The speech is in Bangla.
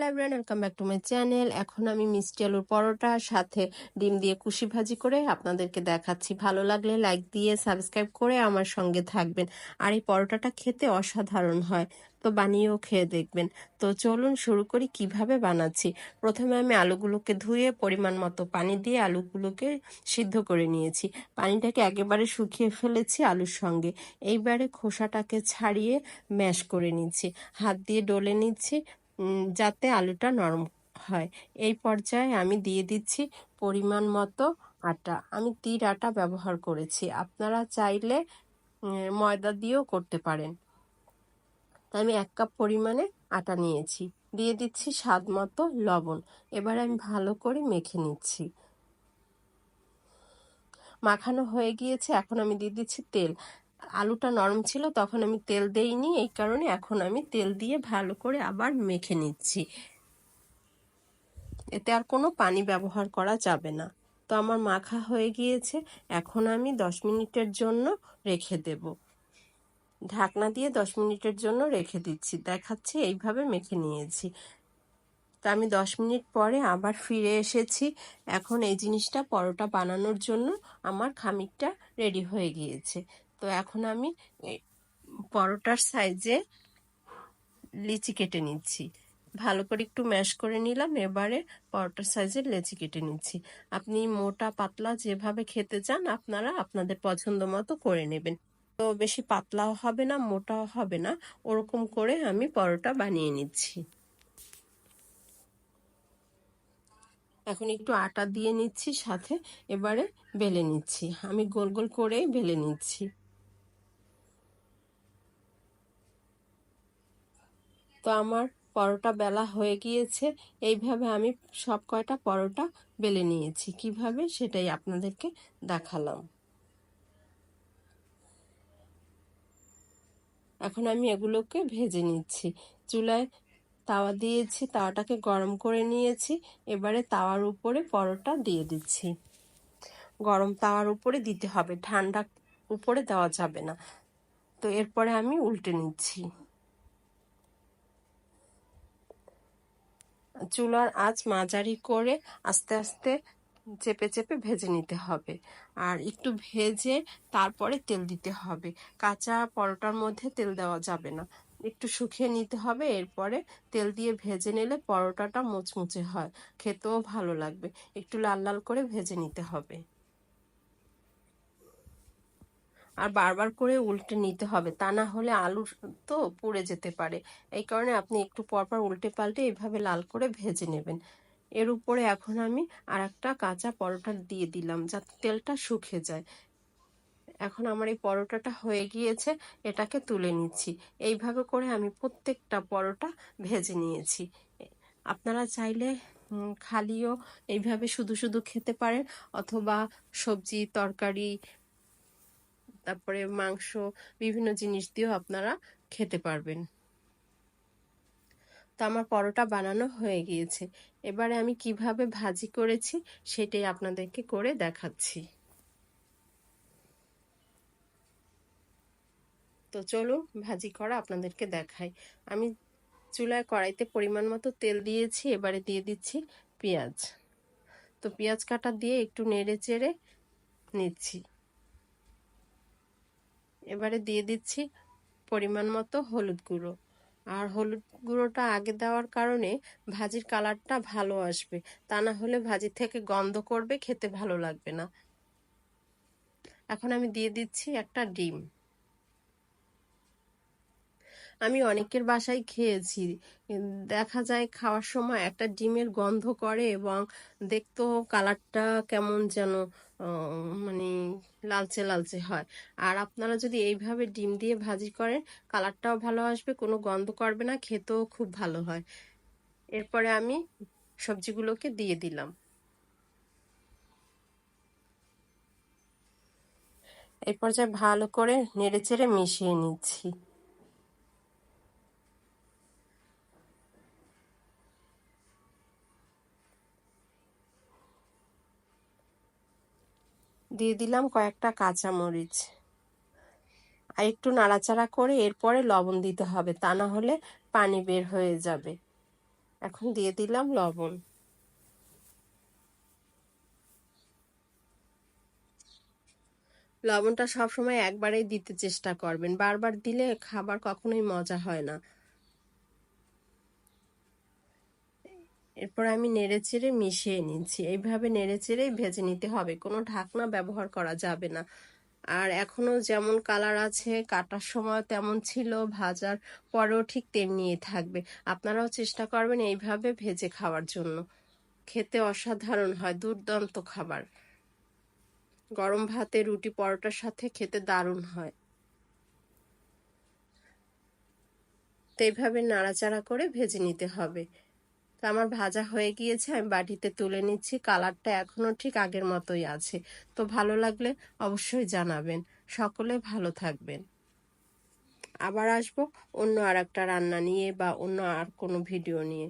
Hello welcome back to my channel এখন আমি মিষ্টি আলুর পরোটা সাথে ডিম দিয়ে কুশি ভাজি করে আপনাদেরকে দেখাচ্ছি। ভালো লাগলে লাইক দিয়ে সাবস্ক্রাইব করে আমার সঙ্গে থাকবেন। আর এই পরোটাটা খেতে অসাধারণ হয়। তো বানিয়েও খেয়ে দেখবেন। তো চলুন শুরু করি কীভাবে বানাচ্ছি। প্রথমে আমি আলুগুলোকে ধুয়ে পরিমাণ মতো পানি দিয়ে আলুগুলোকে সিদ্ধ করে নিয়েছি। পানিটাকে একেবারে শুকিয়ে ফেলেছি আলুর সঙ্গে। এইবারে খোসাটাকে ছাড়িয়ে ম্যাশ করে নিচ্ছি। হাত দিয়ে ডলে নিচ্ছি। যাতে আলুটা নরম হয়। এই পর্যায়ে আমি দিয়ে দিচ্ছি পরিমাণ মতো আটা। আমি তীর আটা ব্যবহার করেছি। আপনারা চাইলে ময়দা দিয়েও করতে পারেন। তাই আমি এক কাপ পরিমাণে আটা নিয়েছি। দিয়ে দিচ্ছি স্বাদ মতো লবণ। এবার আমি ভালো করে মেখে নিচ্ছি। মাখানো হয়ে গিয়েছে। এখন আমি দিয়ে দিচ্ছি তেল। আলুটা নরম ছিল তখন আমি তেল দেইনি, এই কারণে এখন আমি তেল দিয়ে ভালো করে আবার মেখে নিচ্ছি। এতে আর কোনো পানি ব্যবহার করা যাবে না। তো আমার মাখা হয়ে গিয়েছে, এখন আমি দশ মিনিটের জন্য রেখে দেব। ঢাকনা দিয়ে দশ মিনিটের জন্য রেখে দিচ্ছি, দেখাচ্ছি, এইভাবে মেখে নিয়েছি। তা আমি দশ মিনিট পরে আবার ফিরে এসেছি। এখন এই জিনিসটা পরোটা বানানোর জন্য আমার খামিরটা রেডি হয়ে গিয়েছে। তো এখন আমি পরোটার সাইজে লিচি কেটে নিচ্ছি। ভালো করে একটু ম্যাশ করে নিলাম, এবারে পরোটার সাইজের লেচি কেটে নিচ্ছি। আপনি মোটা, পাতলা যেভাবে খেতে চান, আপনারা আপনাদের পছন্দ মতো করে নেবেন। তো বেশি পাতলাও হবে না, মোটাও হবে না, ওরকম করে আমি পরোটা বানিয়ে নিচ্ছি। এখন একটু আটা দিয়ে নিচ্ছি, সাথে এবারে বেলে নিচ্ছি। আমি গোল গোল করেই বেলে নিচ্ছি। তো আমার পরোটা বেলা হয়ে গিয়েছে। এইভাবে আমি সব কয়টা পরোটা বেলে নিয়েছি। কীভাবে? সেটাই আপনাদেরকে দেখালাম। এখন আমি এগুলোকে ভেজে নিচ্ছি। চুলায় তাওয়া দিয়েছি, তাওয়াটাকে গরম করে নিয়েছি। এবারে তাওয়ার উপরে পরোটা দিয়ে দিচ্ছি। গরম তাওয়ার উপরে দিতে হবে। ঠান্ডা উপরে দেওয়া যাবে না। তো এরপরে আমি উল্টে নিচ্ছি। চুলার আঁচ মাঝারি করে আস্তে আস্তে চেপে চেপে ভেজে নিতে হবে। আর একটু ভেজে তারপরে তেল দিতে হবে। কাঁচা পরোটার মধ্যে তেল দেওয়া যাবে না। একটু শুকিয়ে নিতে হবে, এরপরে তেল দিয়ে ভেজে নিলে পরোটাটা মুচমুচে হয়। খেতেও ভালো লাগবে। একটু লাল লাল করে ভেজে নিতে হবে। আর বারবার করে উল্টে নিতে হবে। তা না হলে আলু তো পুড়ে যেতে পারে। এই কারণে আপনি একটু পরপর উল্টে পাল্টে এইভাবে লাল করে ভেজে নেবেন। এর উপরে এখন আমি আর একটা কাঁচা পরোটা দিয়ে দিলাম যাতে তেলটা শুকে যায়। এখন আমার এই পরোটাটা হয়ে গিয়েছে, এটাকে তুলে নিচ্ছি। এইভাবে করে আমি প্রত্যেকটা পরোটা ভেজে নিয়েছি। আপনারা চাইলে খালিও এইভাবে শুধু শুধু খেতে পারেন অথবা সবজি, তরকারি তারপরে মাংস, বিভিন্ন জিনিস দিয়েও আপনারা খেতে পারবেন। তো আমার পরোটা বানানো হয়ে গিয়েছে। এবারে আমি কীভাবে ভাজি করেছি সেটাই আপনাদেরকে করে দেখাচ্ছি। তো চলুন ভাজি করা আপনাদেরকে দেখাই। আমি চুলায় কড়াইতে পরিমাণ মতো তেল দিয়েছি, এবারে দিয়ে দিচ্ছি পেঁয়াজ। তো পেঁয়াজ কাটা দিয়ে একটু নেড়ে চেড়ে নিচ্ছি। এবারে দিয়ে দিচ্ছি পরিমাণ মতো হলুদ গুঁড়ো। আর হলুদ গুঁড়োটা আগে দেওয়ার কারণে ভাজির কালারটা ভালো আসবে। তা না হলে ভাজি থেকে গন্ধ করবে, খেতে ভালো লাগবে না। এখন আমি দিয়ে দিচ্ছি একটা ডিম। আমি অনেকের বাসায় খেয়েছি। দেখা যায় খাওয়ার সময় একটা ডিমের গন্ধ করে এবং দেখতেও কালারটা কেমন যেন মানে লালচে লালচে হয়। আর আপনারা যদি এইভাবে ডিম দিয়ে ভাজি করেন, কালারটাও ভালো আসবে, কোনো গন্ধ করবে না, খেতেও খুব ভালো হয়। এরপরে আমি সবজিগুলোকে দিয়ে দিলাম। এই পর্যায়ে ভালো করে নেড়ে চেড়ে মিশিয়ে নিচ্ছি। দিয়ে দিলাম কয়েকটা কাঁচামরিচ। আর একটু নাড়াচাড়া করে এরপরে লবণ দিতে হবে, তা না হলে পানি বের হয়ে যাবে। এখন দিয়ে দিলাম লবণ। লবণটা সবসময় একবারেই দিতে চেষ্টা করবেন, বারবার দিলে খাবার কখনোই মজা হয় না। এরপর আমি নেড়ে চেড়ে মিশিয়ে নিচ্ছি। এইভাবে নেড়ে চেড়েই ভেজে নিতে হবে। কোনো ঢাকনা ব্যবহার করা যাবে না। আর এখনও যেমন কালার আছে, কাটার সময় তেমন ছিল, ভাজার পরেও ঠিক তেমনিই থাকবে। আপনারাও চেষ্টা করবেন এইভাবে ভেজে খাওয়ার জন্য। খেতে অসাধারণ হয়, দুর্দান্ত খাবার। গরম ভাতে রুটি পরোটার সাথে খেতে দারুণ হয়। তো এইভাবে নাড়াচাড়া করে ভেজে নিতে হবে। তো আমার ভাজা হয়ে গিয়েছে, আমি বাটিতে তুলে নিচ্ছি। কালারটা এখনও ঠিক আগের মতোই আছে। তো ভালো লাগলে অবশ্যই জানাবেন। সকলে ভালো থাকবেন। আবার আসব অন্য আর একটা রান্না নিয়ে বা অন্য আর কোনো ভিডিও নিয়ে।